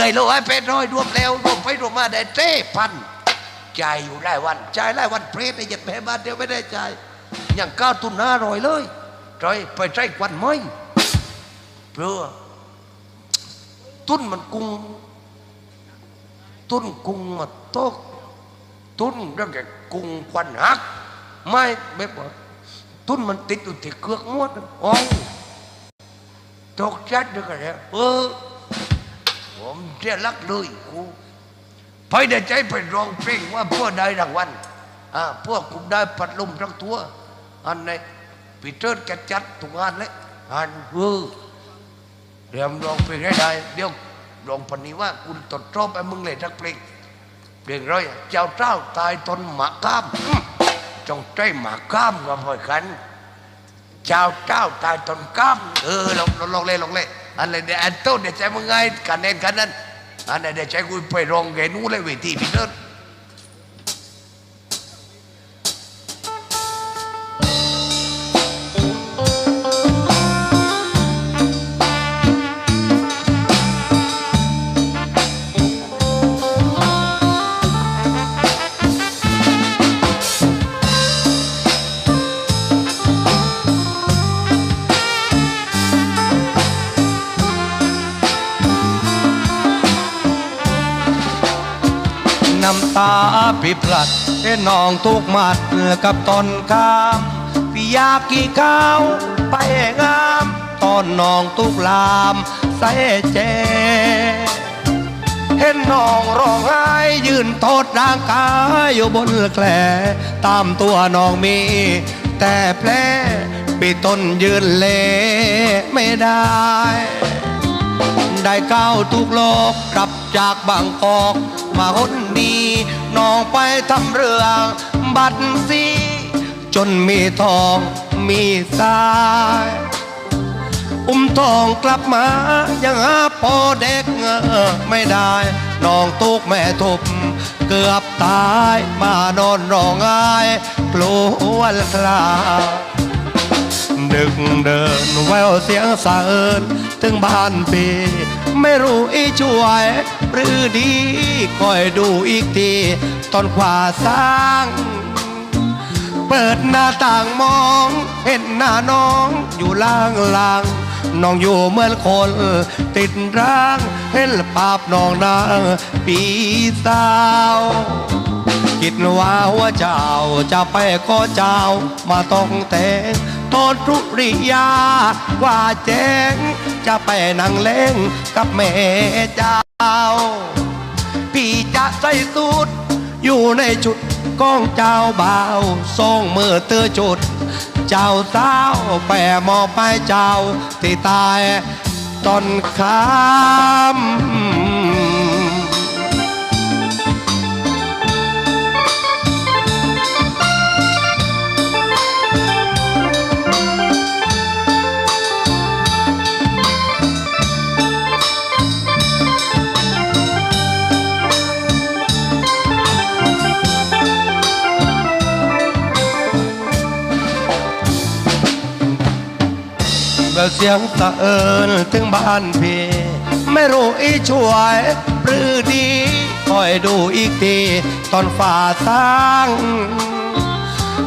เลยโลไอ้เป็ดร้อยรวมแล้วรวมไปรวมมาได้เจ้พันใจอยู่ได้วันใจได้วันเพรสไอ้เจ็ดแผ่บาทเดียวไม่ได้ใจอย่างก้าวตุนห้ารอยเลยจอยไปใช้ควันไหมเพื่อตุ้นมันกุ้งตุ้นกุ้งมาโตกตุ้นเรื่องแกกุ้งควันหักไม่แบบว่าตุ้นมันติดอยู่ที่เครือกมวดอ้ยตกจัดด้วยกันแล้วเออ ผมเสียรักเลยกูไปได้ใจไปร้องเพลงว่าพวกได้รางวัลอ่าพวกกูได้พัดลมทั้งตัวอันไหนปีเตอร์แกจัดทุกงานเลยอันเออเดี๋ยวร้องเพลงให้ได้เดี๋ยวร้องพันนี้ว่ากูตดรอบไอ้มึงเลยทักเพลงเพลงร้อยเจ้าเจ้าตายตนหมาก้ามจงใจหมาก้ามกับพ่อยกันเจ้าเจ้าตายตนก้ามเออลองลองลองเล่นลองเล่น อันไหนเดี๋ยอันโต้นเดี๋ยวใจมึงไงกันเองกันนั้นอันไหนเดี๋ยวใจกูไปร้องแกนู้นเลยเวทีพี่เนิร์ดาพี่พลัดเห็นน้องทุกมัดเหนือกับตอนข้ามพี่อยากกี่ข้าวไปงามตอนน้องทุกลามใส่เจ เห็นน้องร้องไห้ยืนโทษร่างกายอยู่บนแคลตามตัวน้องมี แต่แผลปีต้นยืนเลไม่ได้ได้ก้าวทุกโลกกลับจากบางกอก มาหนนี้น้องไปทำเรื่องบัตรสีจนมีทองมีสาย อุ้มทองกลับมา ยังหาพอเด็กไม่ได้ น้องตุกแม่ทุบเกือบตายมานอนร้องไห้กลัวคลาดึกเดินแววเสียงสะเอินถึงบ้านปี ไม่รู้อีช่วย หรือดีคอยดูอีกทีตอนขวาสร้าง เปิดหน้าต่างมอง เห็นหน้าน้องอยู่ล่างล่างๆน้องอยู่เหมือนคน ติดร่าง เห็นภาพน้องนางปีสาวคิดว่าหัวเจ้าจะไปก็เจ้ามาต้องแต่งโทษทุริยาว่าแจ้ง จะไปนั่งเล่งกับแม่เจ้า พี่จะใส่สูตรอยู่ในชุดก้องเจ้าบ่าวทรงมือเตือจุด เจ้าสาวแปรมอบไปเจ้าที่ตายตอนคำ เสียงตะเอินถึงบ้านพี่ไม่รู้อีช่วยหรือดีคอยดูอีกทีตอนฝ่าสร้าง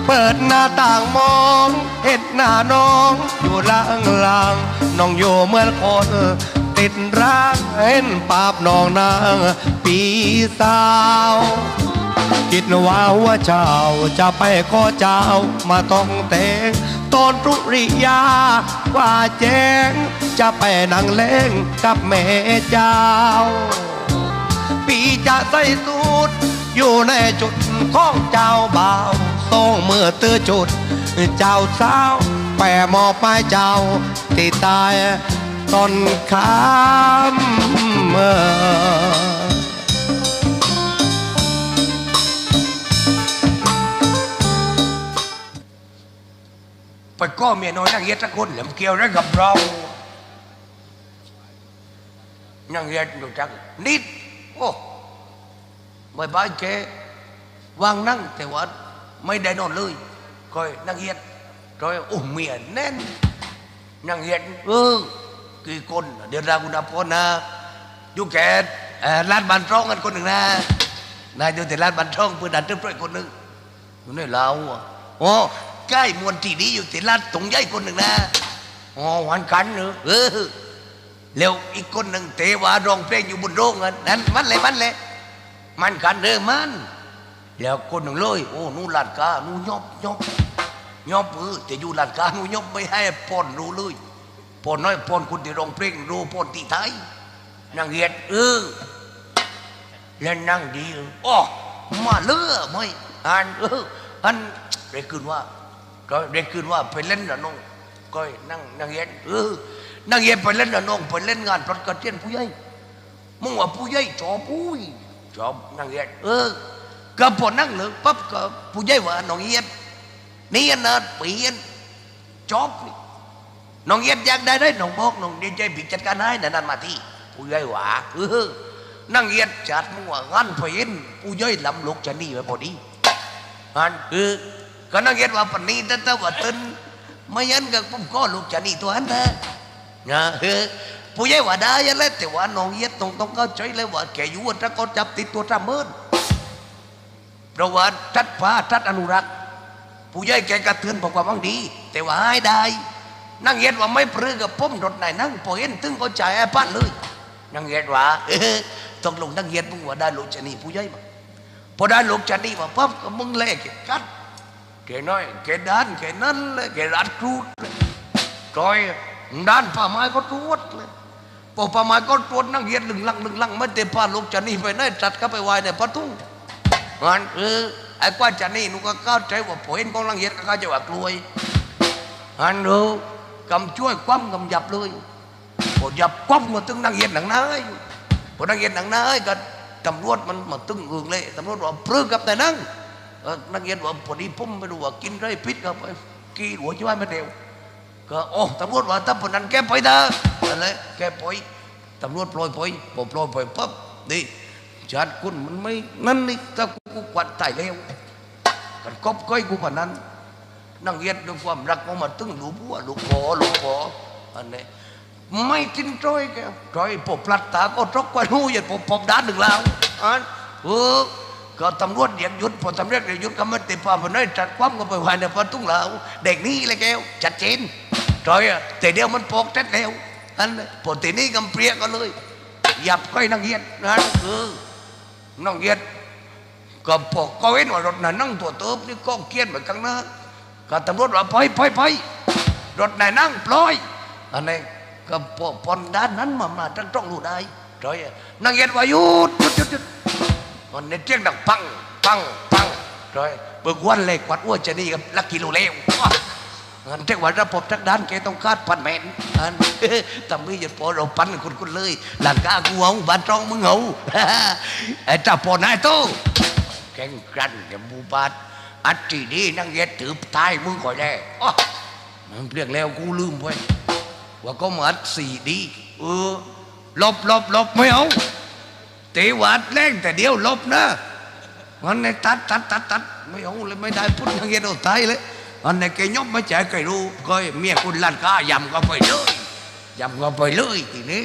เปิดหน้าต่างมอง เห็นหน้าน้องอยู่ล่างล่างน้องอยู่เหมือนคนติดร่างเห็นปาบน้องนางปีสาวคิดว่าว่าเจ้าจะไปก็เจ้ามาต้องแต่ง ตอนรุริยาว่าแจ้ง จะไปนังเล่งกับแม่เจ้า ปีจะใส่สูตรอยู่ในจุดของเจ้าบ่าวทรงมือเตือจุด เจ้าสาวแปรมอบไปเจ้าที่ตายตอนคำเมื่อ ก็เมียน้อยนั่งเย็ดสักคนเหลือมเกี่ยวได้กับเรานั่งเย็ดดูจังนิดโอ้ไม่บายเจวางนั่งแต่ว่าไม่ได้นอนเลยคอยนั่งเย็ดคอยโอ้เมียแน่นนั่งเย็ดเออกี่คนเดี๋ยวเราคุณพนะอยู่แกเอ่ร้านบันทรองกันคนหนึ่งนะนายอยู่แต่ร้านบันทรองเพื่อนดันเติมด้วยคนหนึ่งอยู่ในเราอะโอ้ ใกล้มวนที่นี้อยู่ที่ร้านตรงใหญ่คนหนึ่งนะอ๋อวันกันเนอะเออแล้วอีกคนหนึ่งเทวาร้องเพลงอยู่บนโรงกันนั่นมันเลยมันเลยมันกันเด้อมันแล้วคนหนึ่งเลยโอ้นู่นลานกานู่นยอบยอบยอบเออแต่อยู่ลานกานู่นยอบไม่ให้ปอนรู้เลยปอนน้อยปอนคนที่ร้องเพลงรู้ปอนที่ไทยนางเกียดเออแล้วนั่งดีเอออ๋อมาเลือไม่อันเอออันเรียกขึ้นว่า ก็เรียกขึ้นว่าไปเล่นละนองก็นั่งนางเกียดเออนั่งเกียดไปเล่นละนองไปเล่นงานประกาศเทียนผู้ใหญ่มึงว่าผู้ใหญ่จอบผู้ยจอบนางเกียดเออก็พอนั่งเหลือปั๊บก็ผู้ใหญ่ว่าน้องเยดนี่นะเปลี่ยนจอบน้องเอียดอยากได้ได้น้องบอกน้องดีใจผิดจัดการให้นั่นนั่นมาที่ผู้ใหญ่ว่าเออนั่งเอียดจัดมึงว่างั้นเปลี่ยนผู้ใหญ่ลำลูกจะหนี่ไว้พอดีอันเออ ก็นั่งเอียดว่าปนนี้แต่ต่ว่าตึนไม่ยันกับผมก็ลูกจะนี่ตัวนั้นนะนะเออผู้ใหญ่ว่าได้ยังไงแต่ว่าน้องเอียดต้องต้องเข้าใจเลยว่าแกอยู่ว่าถ้าก็จับติดตัวจำเมินเพราะว่าทัดฟ้าทัดอนุรักษ์ ผู้ใหญ่แกกระเทือนบอกว่ามังดี แต่ว่าให้ได้ นั่งเย็ดว่าไม่ปรือกับป้มรถไหนนั่งพอเห็นตึงก็ใจ่ายไอ้ปั้นเลย นั่งเย็ดว่าเออต้องลงนั่งเย็ดมึงว่าได้ลูกชะนีผู้ใหญ่มาพอได้ลูกชะนีมาปั๊บก็มึงเล่แกกัด แกน้อยแกด้านแกนั่นเลยแกรัดครูดเลยจอยด้านป่าไม้ก็ตรวจเลยพอป่าไม้ก็ตรวจนั่งเย็ดหนึ่งลังหนึ่งลังไม่เตะพาลูกชะนี่ไปไหนจัดก็ไปไหวในประตูงั้นเออไอ้กว่าจะนี่หนูก็เข้าใจว่าผลของลังเย็ดก็เข้าใจว่ากลวยฮันดูกำช่วยคว่ำกำยับเลยพอยับคว่ำมาตึงนั่งเย็ดหนังน้อยพอนั่งเย็ดหนังน้อยก็ตำรวจมันมาตึงอึงเลยตำรวจว่าปลื้มกับแต่นั่ง นังเย็ดว่าพอดีผมไม่รู้ว่ากินไรพิษกับไปกี่หัวช่วยไม่เดียวก็โอ้ตำรวจว่าถ้าพนนั้นแกไปเถอะนั่นแหละแกไปตำรวจปล่อยไปพอปล่อยไปปั๊บนี่ชาติคุณมันไม่นั่นนี่ถ้ากูกูกวัดตายแล้วกันกบก้อยกูผ่านนั้น นั่งเย็ดด้วยความรักของมันตึงหลูบัวลูกขอลูกขออันนี้ไม่กินจ้อยแกจ้อยปบพลัดตาก็จกกว่านู้อย่าปบปบด้านหนึ่งแล้วอันเออ ก็ตำรวจเรียกหยุดพอตำรวจเรียกหยุดก็ไม่ติดป้าพน้อยจัดความก็ไปไว้ในประตูแล้วเด็กนี่เลยแกวชัดเจนจอยอะแต่เดียวมันปกแท้แล้วอันพอตีนี้กำเปรี้ยก็เลยหยับก้อยนั่งเย็ดนั่นคือน้องเย็ดก็พอก็เห็นว่ารถน่ะนั่งตัวเติบนี่ก็เกียนเหมือนกันนะก็ตำรวจว่าไปไปไปรถไหนนั่งปล่อยอันนี้ก็พอปอนด้านนั้นมามาจังจ้องรู้ได้จอยนั่งเย็ดว่าหยุดหยุดหยุด มันนี้เจียงดังปังปังปังจอยเบิกวันเลยกวัดอ้วนจะนี่กับลักกิโลเลวอันเทว่าระบบทักด้านแกต้องคาดพันแมนอันทำไม่จะพอเราปันคนคนเลยหลังกากูเอาบ้านตรองมึงเอาไอ้จ้าพอนายโตแข่งกันกับบูบาดอัดจีดีนั่งเย็ดถือตายมึงก่อนแน่อ้มันเปลี่ยนแล้วกูลืมไปว่าก็มาอัดสี่ดีเออลบลบลบไม่เอา ตะวัดแรงแต่เดียวลบนะมันในตัดตัดตัดตัดไม่เอาเลยไม่ได้พุทธยังเย็ดเอาตายเลยอันไหนแกยกไม่ใจใครรู้ก็เมียคุณลันกายำก็ไปเลยยำก็ไปเลยทีนี้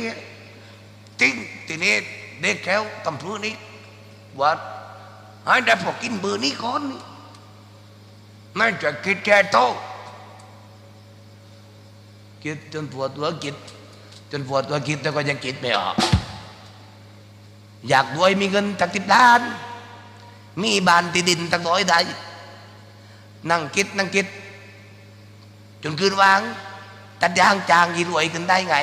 จริงทีนี้เด็กแก้วตำพื้นนี้ว่าให้ได้พอกินเบอร์นี้ก่อนนี่ไม่จะคิดแค่โตคิดจนปวดหัวคิดจนปวดหัวคิดแต่ก็ยังคิดไม่ออก อยากรวยมีเงินตั้งติดล้าน มีบ้านที่ดินตั้งร้อยไร่นั่งคิดนั่งคิด จนคืนวาง ตัดยางจางยีรวยขึ้นได้ไง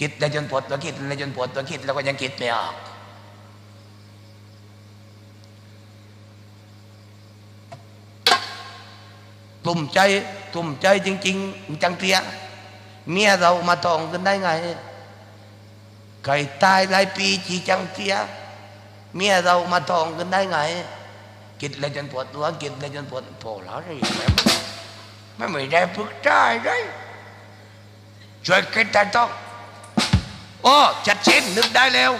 คิดแล้วจนปวดตัวคิดแล้วจนปวดตัวคิดแล้วก็ยังคิดไม่ออกตุ่มใจตุ่มใจจริง ๆ จังเตียเมียเรามาตองกันได้ไง ไก่ตายหลายปีจีจังเตียเมียเรามาตองกันได้ไงคิดแล้วจนปวดตัวคิดแล้วจนปวดโผล่แล้วนี่ไม่ไม่ได้ฝึกได้ได้ช่วยคิดแต่ต้องโอ้ชัดเจนนึกได้แล้ว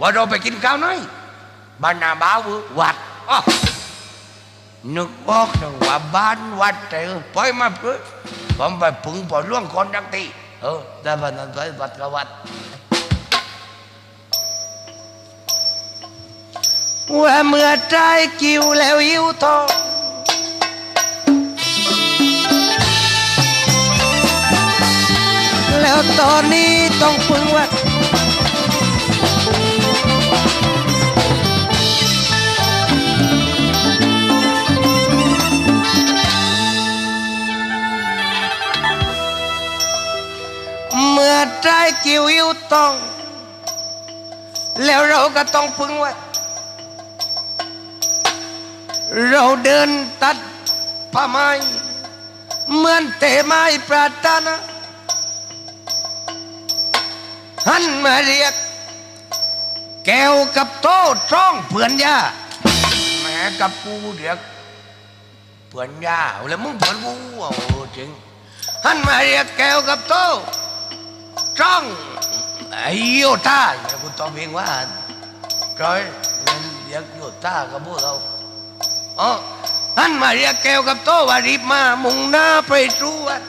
ว่าเราไปกินข้าวน้อยบ้านนาบ้าววัดอ้อนึกออกถึงว่าบ้านวัดแต่ปล่อยมาเพื่อผมไปพึ่งพอล่วงคนดังตีเออได้บ้านนั้นไปวัดกับวัด ว่าเมื่อใจกิวแล้วหิวทองแล้วตอนนี้ต้องพึงว่าเมื่อใจกิวหิวต้อง แล้วเราก็ต้องพึงว่า เราเดินตัดผ้าไม้เหมือนเตะไม้ปรารถนาหันมาเรียก แก้วกับโต้ช่องเพื่อนยาแหมกับกูเรียกเพื่อนยาแล้วมึงเพื่อนกูโอ้จริงหันมาเรียกแก้วกับโต้ช่องไอ้โยต้าอย่กูต้องเพลงว่าจอยนั่นเรียกโยต้ากับพวกเรา อ๋อท่านมาเรียกแก้วกับโตว่ารีบมามุงหน้าไปสู่วัด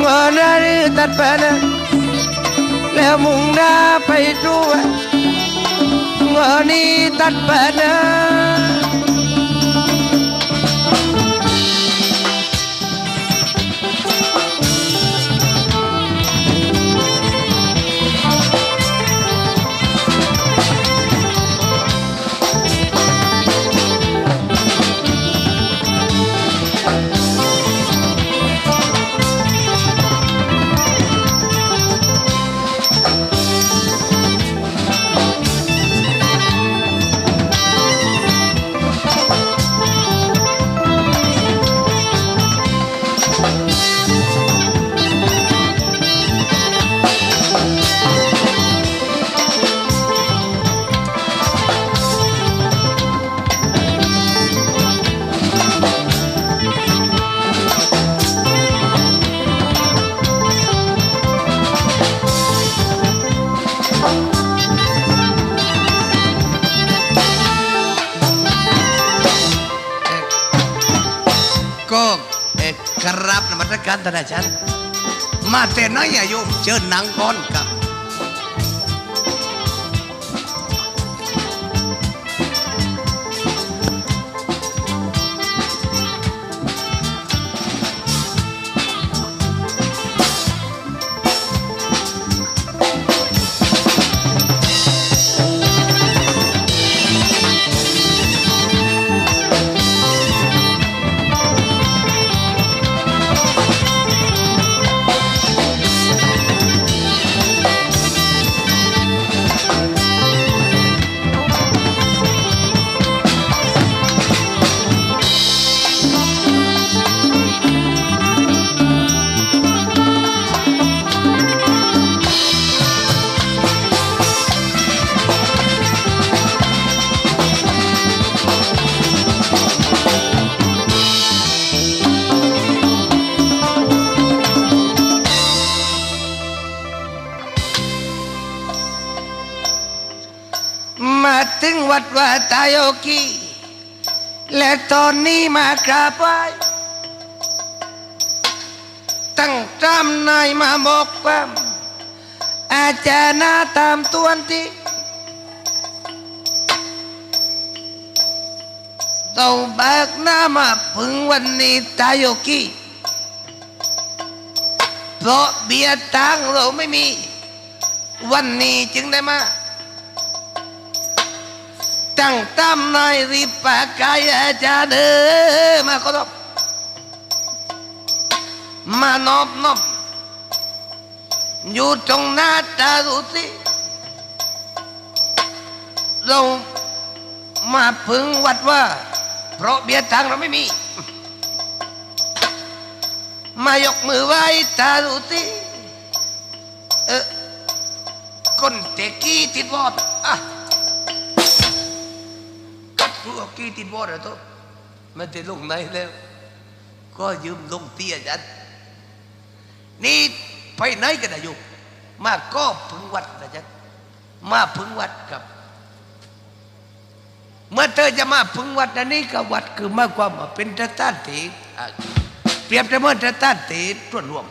เงินอะไรตัดไปนะแล้วมุงหน้าไปสู่วัดเงินนี้ตัดไปนะ นมัสการท่านาจารย์มาแต่น้อยอายุเชิญหนังก้อนกับ ถึงวัดวาตายโยกีและตอนนี้มากราบไหว้ตั้งจำนายมาบอกความอาจารย์นาตามตวนที่เราแบกหน้ามาพึงวันนี้ตายโยกีเพราะเบียตังเราไม่มี วันนี้จึงได้มา ตั้งตามนายรีบปากายอาจารย์เออมาขอรบมานอบนอบอยู่ตรงหน้าตาดูสิเรามาพึงวัดว่า เพราะเบียทางเราไม่มี มายกมือไหว้ตาดูสิเออคนเตกี้ติดวอดอะ กี้ติดวอดเหรอทุกไม่ได้ลงไหนแล้ว ก็ยืมลงเตี้ยจันนี่ไปไหนกันนะโยมมาก็พึงวัดนะจ๊ะมาพึงวัดกับ เมื่อเธอจะมาพึงวัดอันนี้ก็วัดคือมากกว่ามาเป็นตะตานเถอะเปรียบเสมือนตะตานเถส่วนรวม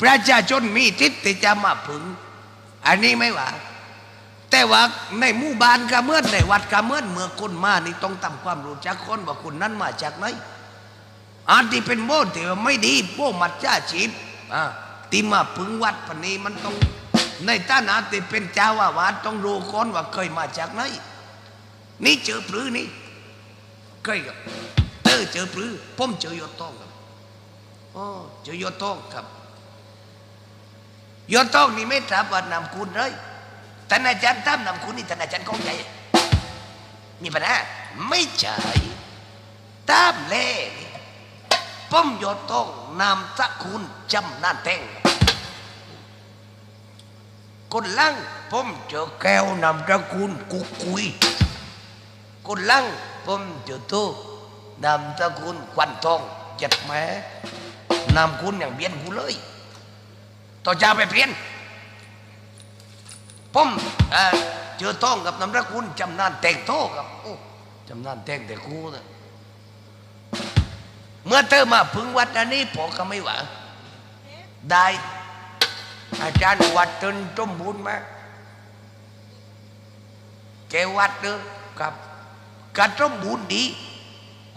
ประชาชนมีทิศที่จะมาพึง อันนี้ไม่ว่า แต่ว่าในหมู่บ้านกะเมื่อนในวัดกะเมื่อนเมื่อคนมานี่ต้องทำความรู้จักคนว่าคนนั้นมาจากไหนอันที่เป็นโบสที่ว่าไม่ดีโบมัดจ้าชีพอ่าที่มาพึงวัดปนีมันต้องในฐานะที่เป็นเจ้าอาวาสต้องรู้คนว่าเคยมาจากไหนนี่เจอปรือนี่เคยกับเออเจอปรือผมเจอยอดต้องครับอ๋อเจอยอดต้องครับยอดต้องนี่ไม่ทราบว่านามคุณเลย ท่านอาจารย์ตั้มนามคุณนี่ท่านอาจารย์กองใหญ่มีปัญหาไม่ใช่ตามเล่ป้อมยอดต้องนามสกุลจำนานแต่งคนลังผมเจอแก้วนามสกุลกุกกุยคนลังผมเจอโตนามสกุลควันทองจัดแม้นามคุณอย่างเบียนกูเลยต่อจะไปเปลี่ยน ผมเจอต้องกับน้ำรักคุณจำนานแต่งโตกับโอ้จำนานแต่งแต่กูนะเมื่อเธอมาพึงวัดอันนี้ผมก็ไม่หวังได้ อาจารย์วัดจนจมบุญมาแกวัดเด้อกับกระจมบุญดี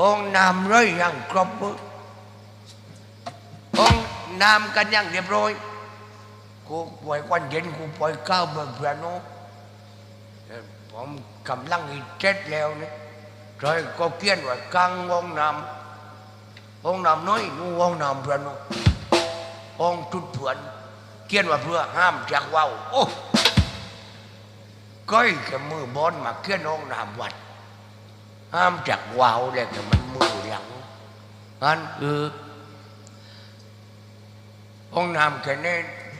องนามร้อยอย่างครบเบิดองนามกันอย่างเรียบร้อย กูปล่อยควันเย็นกูปล่อยข้าวเบิกเพื่อนโน้ผมกำลังอีเจ็ดแล้วนี่ใครก็เขียนว่ากลางวงน้ำวงน้ำน้อยนู่นวงน้ำเพื่อนโน้วงจุดเพื่อนเขียนว่าเพื่อห้ามจากว่าวโอ้ก้อยกับมือบอลมาเขียนวงน้ำวัด ห้ามจากว่าวเลยแต่มันมือหลังอันเออห้องน้ำแค่นี้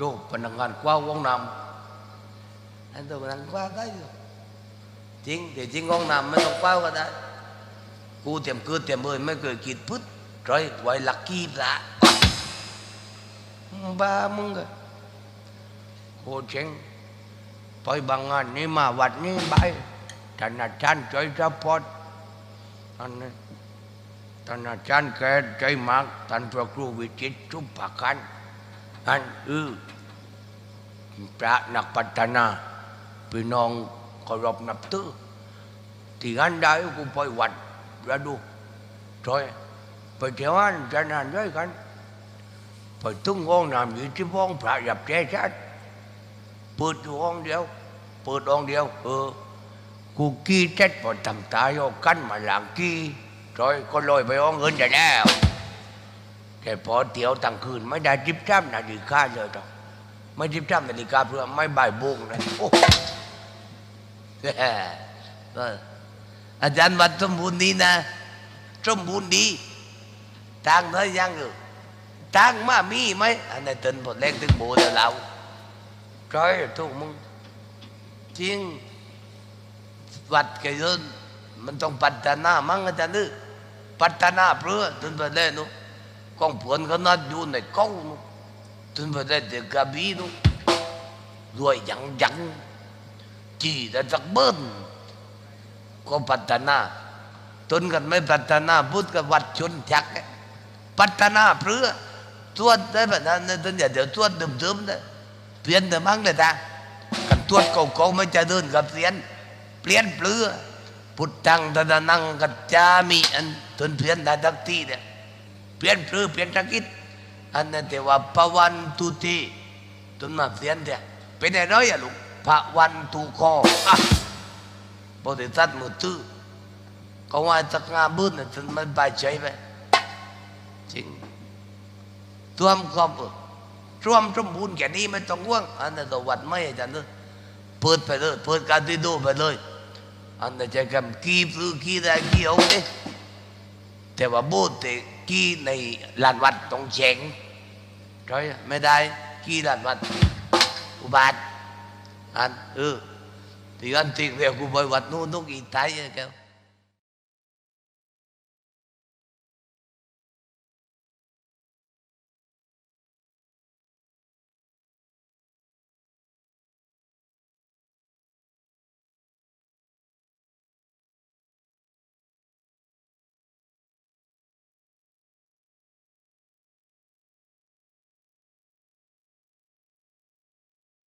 ยนว่าห้ามฉี่โอ้แกน้อยฮันมึงเดินไปแล้วนะโอ้กูเห็นเด็กวันเย็นนี่ดูปักพวกกูอยู่ไปดูก็ปีดปีไว้น้อยดูพนักงานกว้าวห้องน้ำอันตัวพนักงานกว้าวได้อยู่จริงแต่จริงห้องน้ำไม่ต้องกว้าก็ได้กูเตรียมกิดเตรียมเบยไม่เคยคิดพึ่ไรไว้ลักกี้ละบ้ามึงก็โคเชงไปบางงานนี่มาวัดนี้ไปท่านอาจารย์ใจจะพอดอันนี้ท่นอาจารย์แกใจมากท่านพระครูวิจิตรชุบปากัน อันเออพระนักพัฒนาพี่น้องเคารพนับถือที่อันใดกูไปวัดแล้วดูจอยไปเที่ยวอันจะนานด้วยกันไปตึงห้องน้ำอยู่ที่ห้องพระหยับแจ้ชัดเปิดอยู่ห้องเดียว เปิดห้องเดียว เออ กูกี้เจ็ดพอทำตายเอากันมาหลังกี้จอยก็ลอยไปห้องเงินได้แล้ว แต่พอเที่ยวตั้งคืน ไม่ได้จิบจ้ำนาฬิกาเลยต้องไม่จิบจ้ำนาฬิกาเพื่อไม่บ่ายโมงนะโอ้อาจารย์วัดสมบูรณ์ดีนะสมบูรณ์ดีทางน้อยยังอยู่ทางมามีไหมอันนี้นตึนผลแรงถึงโบแล้วเราใช่ถูกมึงจริงวัดแกยนมันต้องพัฒนามั้งอาจารย์นึกพัฒนาเพื่อตึนผลเด็กนู้าจนกันไม่พัฒนาพุทธกับวัดชนจักรพัฒนาเพื่อตรวจได้แบบนั้นนะตอนอย่าเดี๋ยวตรวจเดิมๆนะเปลี่ยนแต่มั้งเลยตากันตรวจเก่าๆไม่จะเดินกับเปลี่ยนเปลี่ยนเปลือพุทธังตะนังกัจจามิอันจนเปลี่ยนได้ทักทีเนี่ย เปลี่ยนปลือเปลี่ยนตะกิดอันนั้นแต่ว่าพระวันตุทีต้นมาเปลี่ยนเถอะเป็นอะไรอะลูกพระวันตุคออะบริษัทมือตื้อเขาว่าจักงาบุญน่ะจนมันไปใจไปจริงรวมครอบรวมสมบูรณ์แค่นี้ไม่ต้องห่วงอันนั้นตัววัดไม่อาจารย์เนอะเปิดไปเลยเปิดการที่ดูไปเลยอันนั้นจะกำกีปลือกีได้กีเอาเด้แต่ว่าโบสถ์ ที่กี้ในลานวัดต้องแฉงใช่ไม่ได้กี่ด้านวัดอุ